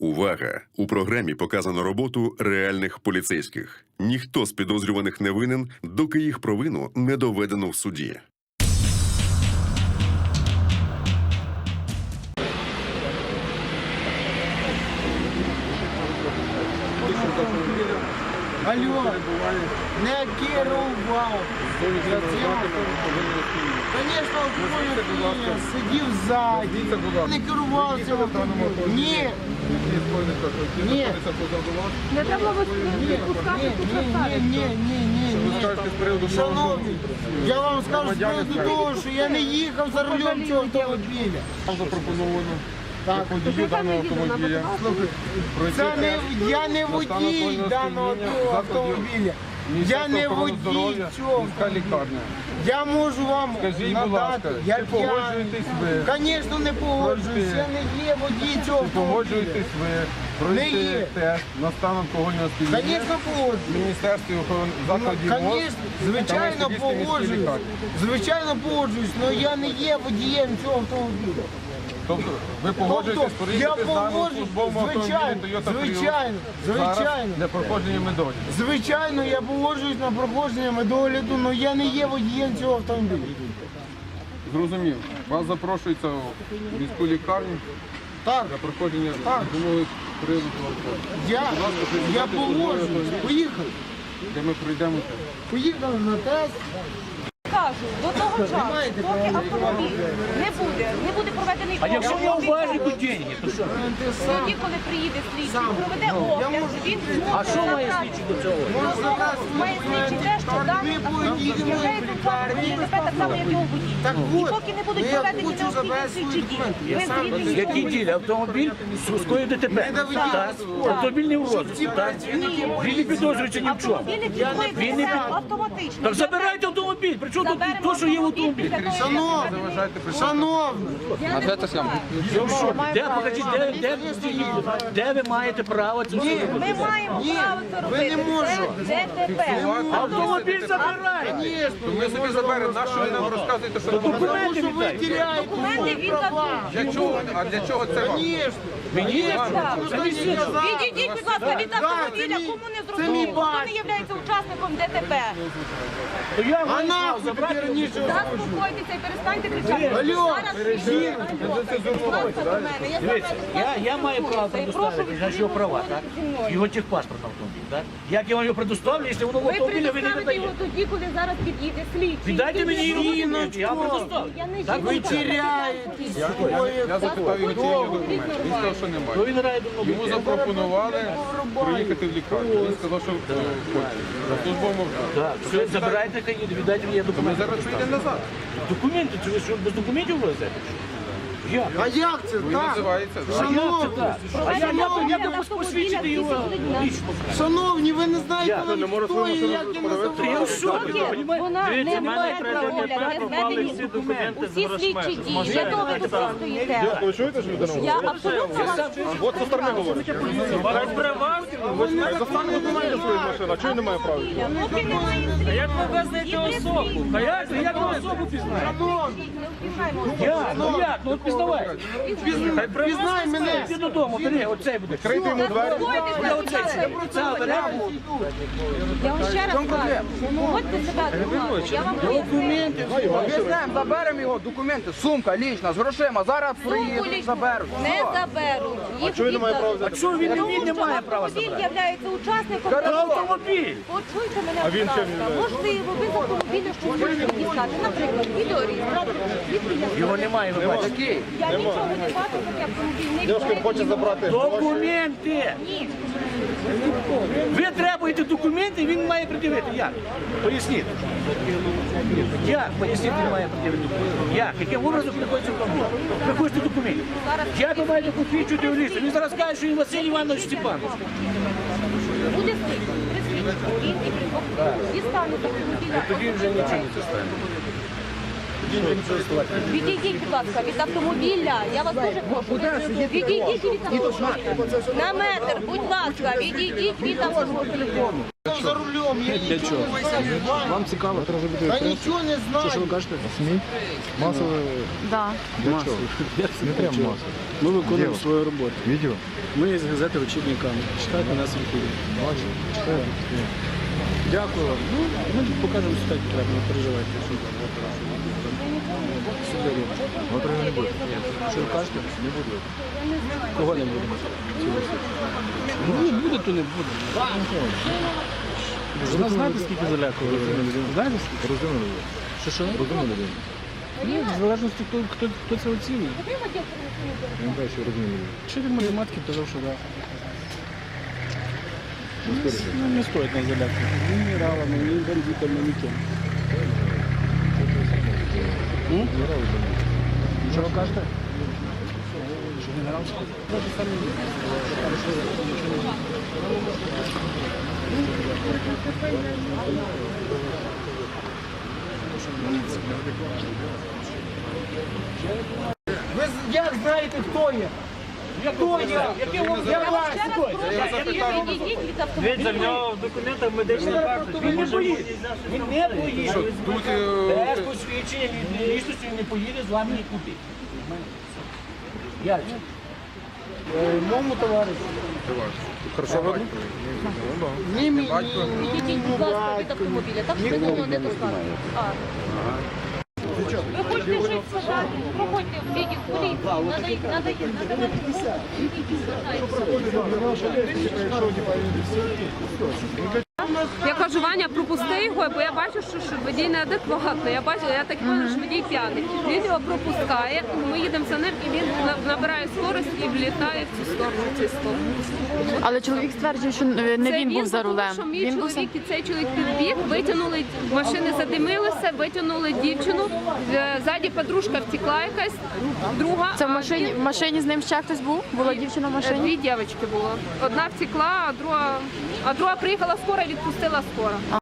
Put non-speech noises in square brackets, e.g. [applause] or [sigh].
Увага! У програмі показано роботу реальних поліцейських. Ніхто з підозрюваних не винен, доки їх провину не доведено в суді. Алло, не керував. Звісно, алкоголь сидів ззаді. Не керував цього автомобілем. Ні, ні, Не треба вас. Ні, пускати ні, тут ні, ні, ні, ні, ні. Шановні, я вам скажу з приводу того, що я не їхав за рулем цього автомобіля. Запропоновано Так. водію даного автомобіля. Це не я не водій даного автомобіля. Я не водій лікарня. Я можу вам Скажіть, будь надати. ласка, я чи погоджуєтесь ви? Звісно, не погоджуюсь. Я не є водій цього Чи погоджуєтесь ви Не є. пройти тест на стан алкогольного сп'яніння Звісно, в погоджуюсь. Міністерстві охорони Ну, закладів МОЗ Звісно, та звичайно міській погоджуюсь. лікарні? Звичайно погоджуюсь, але я не є водієм цього автомобіля. Тобто ви погоджуєтесь Тобто, я погоджуюсь, службовим автомобілем звичайно, Toyota Prius звичайно, зараз звичайно. для проходження медоді. Звичайно, я погоджуюсь на проходження медогляду, але я не є водієм цього автомобіля. Зрозумів. Вас запрошується в міську лікарню Так, для проходження допомоги приводу алкоголю. я, я погоджуюсь. Поїхали. де ми пройдемо. Поїхали на тест. Кажу, до того часу, поки автомобіль не буде, не буде проведений А якщо він уважать деньги, то що? Тоді, коли приїде слідчий, проведе Ну, я огляд, він А що має забрати. слідчий до цього? До має слідчий те, що даний автомобіль являється лікарню. ДТП так само, як його водій. І поки не будуть ну, проведені необхідні слідчі дії. Я сам звідти Які ділі? Автомобіль скоїв ДТП. Так. Автомобіль не в розгляді. Так. Він не підозрюється ні в чому. Автомобілі автоматично. Так забирайте автомобіль. При чому тут то, що є в автомобілі? того, як Шановні, Заважайте при шановні, Де, покажіть, де, де, де ви маєте право це все робити? Ми маємо право це робити. ви не можете. Це ДТП. Автомобіль забирайте. звісно, Ми собі заберемо, на що ви нам розказуєте, що робити? тому Документи що ви теряєте Документи свої він права. Для чого? А для чого це вам? Мені? Не. Відійдіть, будь ласка, від автомобіля, кому не зрозуміло, хто не є учасником ДТП. Нахуй тобі раніше Заспокойтеся і перестаньте кричати. Алло, Дивіться, я, я маю право предоставити наші його права, так? Його техпаспорт автомобіль, так? Як я вам його предоставлю, якщо воно в Ви автомобілі ви не предоставите його тоді, коли зараз під'їде слідчий. Віддайте мені його документи, я вам предоставлю. Я не Так, жінка. ви теряєте Я запитав його, чи є документи. Він сказав, що немає. Йому запропонували приїхати в лікарню. Він сказав, що е, хоче. Служба можна. все, забирайте хай їде, віддайте мені Ми документи. зараз поїдемо назад. Документи, чи ви що, без документів везете? Як? А як це так? А я, я, я, огляду я посвідчити його. Шановні, ви не знаєте, Я хто і як я Я називаю. шокі. Вона не має права огляду, не зведені усі слідчі дії. Того ви тут стоїте. Ви чуєте, що людина Я абсолютно вас От со сторони говорить. Достане документи свої машини, а чого немає права? Поки немає слідчого. Як ви везете особу? А як, ви особу пізнаєте? Ну як? Ну пізнавай. Пізнай мене. Іди додому, бери, оцей буде. Крийте йому двері. Буде оцей. Це обережно. Я вам ще раз кажу, себе, будь ласка, я вам поясню. Візьмемо, заберемо його документи, сумка лічна з грошима. Зараз Сумку приїдуть, лічну заберуть. Не заберуть. Їх чого він не має права взяти? Що він, Тому він не має права автомобіль забрати? являється учасником Та автомобіль. Почуйте мене, будь ласка. Можливо, ви з автомобіля щось можете дістати. Наприклад. Звідки я Його знаю? немає, ви бачите. Який? Я нічого не бачу, поки автомобіль не Дівчина хоче забрати гроші. Документи! Ні. Ви требуєте документи, він має пред'явити. Як? Поясніть. Як? Поясніть, він має пред'явити документи. Як? Яким образом приходиться в автомобіль? Ви хочете документи. Як ви маєте посвідчувати у лісі? Він зараз каже, що він Василь Іванович Степанов. Буде слідчий. Він і при- дістане з автомобіля. Тоді вже нічого не стане. Відійдіть, будь ласка, від автомобіля. Я вас дуже прошу. Відійдіть від автомобіля. На метр, будь ласка, відійдіть від автомобіля. За рулем, я нічого не. Вам цікаво, Та нічого не знаю. Що ви кажете? СМІ? Масове Да. для чого? [laughs] Не треба масово. Ми виконуємо свою роботу. Відео? Ми з газети «Вечірній камінь». Читайте нас відповідь. Бачу. Дякую вам. Ну, ми покажемо все так, треба, не переживайте. Завтра його не буде. Що ви кажете? Не буде. Кого не буде? Ну, буде, то не буде. Ви знаєте, скільки залякували? Знаєте, скільки? Розумно буде. Що, що? Розумно буде. Ну, в залежності, хто, хто, хто це оцінює. Я не знаю, що розумно буде. Вчитель математики казав, що так. Ну, не стоїть нас залякувати. Ні генералами, ні бандитами, ні ким. М? Що ви кажете? Що самі Ви як знаєте, хто я? Хто я? Яке вам я вас? Відійдіть від автомобіля. в документах медичний карточку. Він не поїде. Він не поїде. Тут е, посвідчення від лічності він не поїде з вами нікуди. Як? Е, Моєму товаришу. Хорошо видно? Ні, мені, Відійдіть, будь ласка, від автомобіля. Так сказано не доставити. А. Ви хочете щось сажати, Проходьте в відділ надо Надайте, надо надавайте. Я кажу, Ваня, пропусти його, бо я бачу, що, що водій неадекватний. Я бачу, я так бачу, що водій п'яний. Він його пропускає, ми їдемо за ним, і він на- набирає скорость і влітає в цю сторону. В цю сторону. Але чоловік стверджує, що не Це він був за тому, рулем. що мій Він був чоловік і цей чоловік підбіг, витягнули машини, задимилися, витягнули дівчину. Е, Ззаді подружка втекла якась, друга. це в а машині. В машині з ним ще хтось був? Була дівчина в Е, машині? Дві дівчатки було. Одна втекла, а друга, а друга приїхала скоро і відпустила скоро.